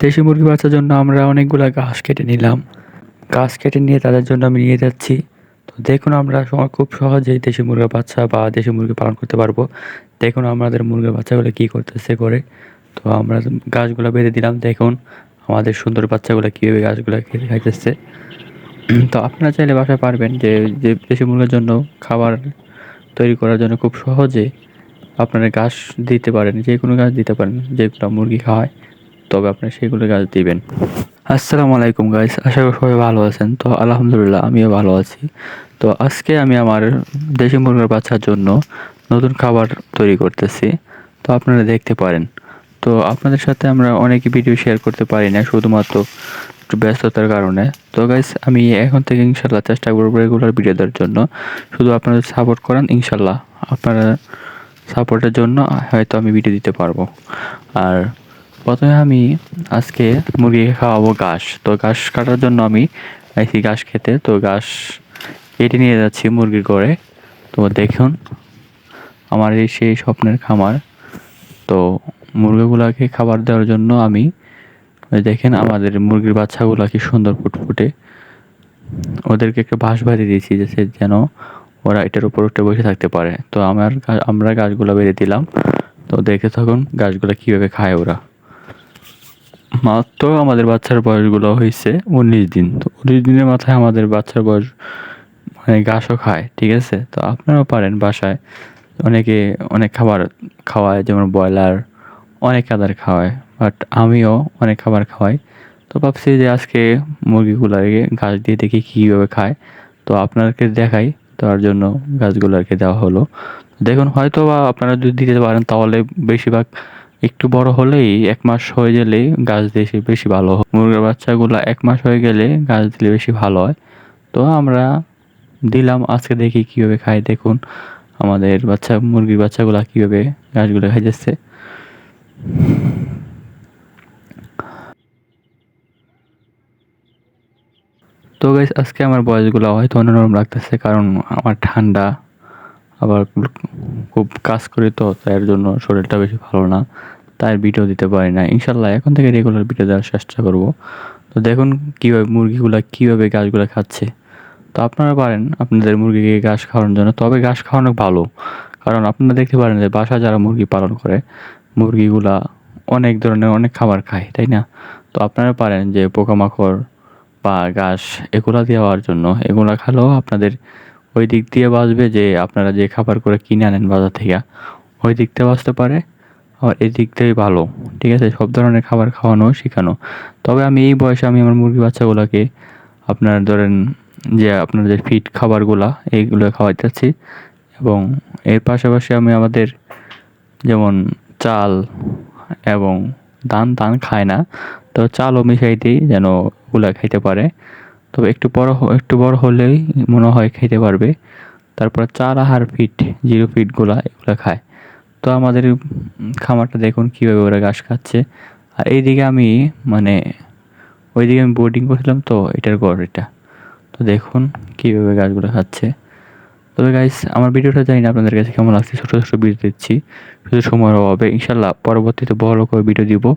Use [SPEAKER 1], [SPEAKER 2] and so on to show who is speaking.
[SPEAKER 1] দেশি মুরগি বাচ্চার জন্য আমরা অনেকগুলো ঘাস কেটে নিলাম। ঘাস কেটে নিয়ে তাদের জন্য আমি নিয়ে যাচ্ছি। তো দেখুন আমরা খুব সহজেই দেশি মুরগির বাচ্চা বা দেশি মুরগি পালন করতে পারব। দেখুন আমাদের মুরগির বাচ্চাগুলো কী করতেছে করে তো আমরা গাছগুলো বেঁধে দিলাম। দেখুন আমাদের সুন্দর বাচ্চাগুলো কীভাবে গাছগুলো খেতে খাইতেছে। তো আপনারা চাইলে বাসায় পারবেন যে যে দেশি মুরগির জন্য খাবার তৈরি করার জন্য খুব সহজে আপনারা ঘাস দিতে পারেন, যে কোনো গাছ দিতে পারেন যেগুলো মুরগি খাওয়ায় তবে আপনারা সেগুলো গাছ দিবেন। আসসালামু আলাইকুম গাইস আশা করি সবাই ভালো আছেন। তো আলহামদুলিল্লাহ, আমিও ভালো আছি। তো আজকে আমি আমার দেশি মুরগির বাচ্চার জন্য নতুন খাবার তৈরি করতেছি। তো আপনারা দেখতে পারেন। তো আপনাদের সাথে আমরা অনেক ভিডিও শেয়ার করতে পারি না, শুধুমাত্র একটু ব্যস্ততার কারণে। তো গাইস আমি এখন থেকে ইনশাল্লাহ চেষ্টা করব রেগুলার ভিডিও দেওয়ার জন্য। শুধু আপনারা সাপোর্ট করেন ইনশাল্লাহ আপনারা সাপোর্টের জন্য হয়তো আমি ভিডিও দিতে পারব। আর প্রথমে আমি আজকে মুরগিকে খাওয়াবো ঘাস। তো ঘাস কাটার জন্য আমি আইসি ঘাস খেতে, তো ঘাস কেটে নিয়ে যাচ্ছি মুরগির ঘরে তো দেখুন, আমার এই সেই স্বপ্নের খামার। তো মুরগিগুলোকে খাবার দেওয়ার জন্য আমি দেখেন আমাদের মুরগির বাচ্চাগুলো কি সুন্দর ফুটফুটে। ওদেরকে একটা বাঁশ বাঁধিয়ে দিয়েছি যে যেন ওরা এটার উপর উঠে বসে থাকতে পারে। তো আমার আমরা গাছগুলো বেঁধে দিলাম। তো দেখে থাকুন গাছগুলো কীভাবে খায় ওরা। মাত্র আমাদের বাচ্চার বয়সগুলো হয়েছে উনিশ দিন। তো উনিশ দিনের মাথায় আমাদের বাচ্চার বয়স মানে ঘাসও খায়, ঠিক আছে? তো আপনারাও পারেন বাসায়। অনেকে অনেক খাবার খাওয়ায়, যেমন ব্রয়লার অনেক খাবার খাওয়ায়, বাট আমিও অনেক খাবার খাওয়াই। তো ভাবছি যে আজকে মুরগিগুলোকে ঘাস দিয়ে দেখি কীভাবে খায়। তো আপনাদেরকে দেখাই, তার জন্য গাছগুলো গাছগুলোকে দেওয়া হলো। দেখুন হয়তো বা আপনারা যদি দিতে পারেন, তাহলে বেশিরভাগ একটু বড় হলেই এক মাস হয়ে গেলেই গাছ দিয়ে বেশি ভালো হয়। মুরগির বাচ্চাগুলো এক মাস হয়ে গেলে গাছ দিলে বেশি ভালো হয়। তো আমরা দিলাম, আজকে দেখি কীভাবে খায়। দেখুন, আমাদের বাচ্চা, মুরগির বাচ্চাগুলো কীভাবে গাছগুলো খাইতেছে। তো গাইস আজকে আমার বয়সগুলো হয়তো অন্যরকম লাগতেছে, কারণ আমার ঠান্ডা আবার খুব কাজ করি তো তাই এর জন্য শরীরটা বেশি ভালো না, তাই ভিডিও দিতে পারি না। ইনশাল্লাহ এখন থেকে রেগুলার ভিডিও দেওয়ার চেষ্টা করব। তো দেখুন কীভাবে মুরগিগুলো, কীভাবে গাছগুলো খাচ্ছে। তো আপনারা পারেন আপনাদের মুরগিকে ঘাস খাওয়ানোর জন্য, তবে ঘাস খাওয়ানো ভালো। কারণ আপনারা দেখতে পারেন যে বাসা যারা মুরগি পালন করে, মুরগিগুলা অনেক ধরনের অনেক খাবার খায়, তাই না? তো আপনারা পারেন যে পোকামাকড় বা ঘাস এগুলা দেওয়ার জন্য, এগুলা খালেও আপনাদের ওই দিক দিয়ে বাঁচবে যে আপনারা যে খাবার করে কিনে আনেন বাজার থেকে, ওই দিক দিয়ে বাঁচতে পারে আর এই দিক থেকেই ভালো। ঠিক আছে? সব ধরনের খাবার খাওয়ানো শেখানো। তবে আমি এই বয়সে আমি আমার মুরগি বাচ্চাগুলোকে আপনার ধরেন যে আপনার যে ফিট খাবারগুলা, এইগুলো খাওয়াইতেছি এবং এর পাশাপাশি আমি আমাদের যেমন চাল এবং ধান ধান খায় না, তো চালও মিশাই দিই যেন ওগুলা খাইতে পারে। তবে একটু বড় একটু বড় হলেই মনে হয় খেতে পারবে। তারপর চার আহার ফিট, জিরো ফিটগুলা এগুলো খায়। তো আমাদের খামারটা দেখুন কীভাবে ওরা ঘাস খাচ্ছে। আর এইদিকে আমি মানে ওইদিকে আমি বোর্ডিং করছিলাম তো, এটার ঘর এটা। তো দেখুন কীভাবে গাছগুলো খাচ্ছে। তবে গাইস আমার ভিডিওটা জানি না আপনাদের কাছে কেমন লাগছে, ছোটো ছোটো ভিডিও দিচ্ছি। শুধু সময়ের অভাবে। ইনশাল্লাহ পরবর্তীতে বড় করে ভিডিও দিব।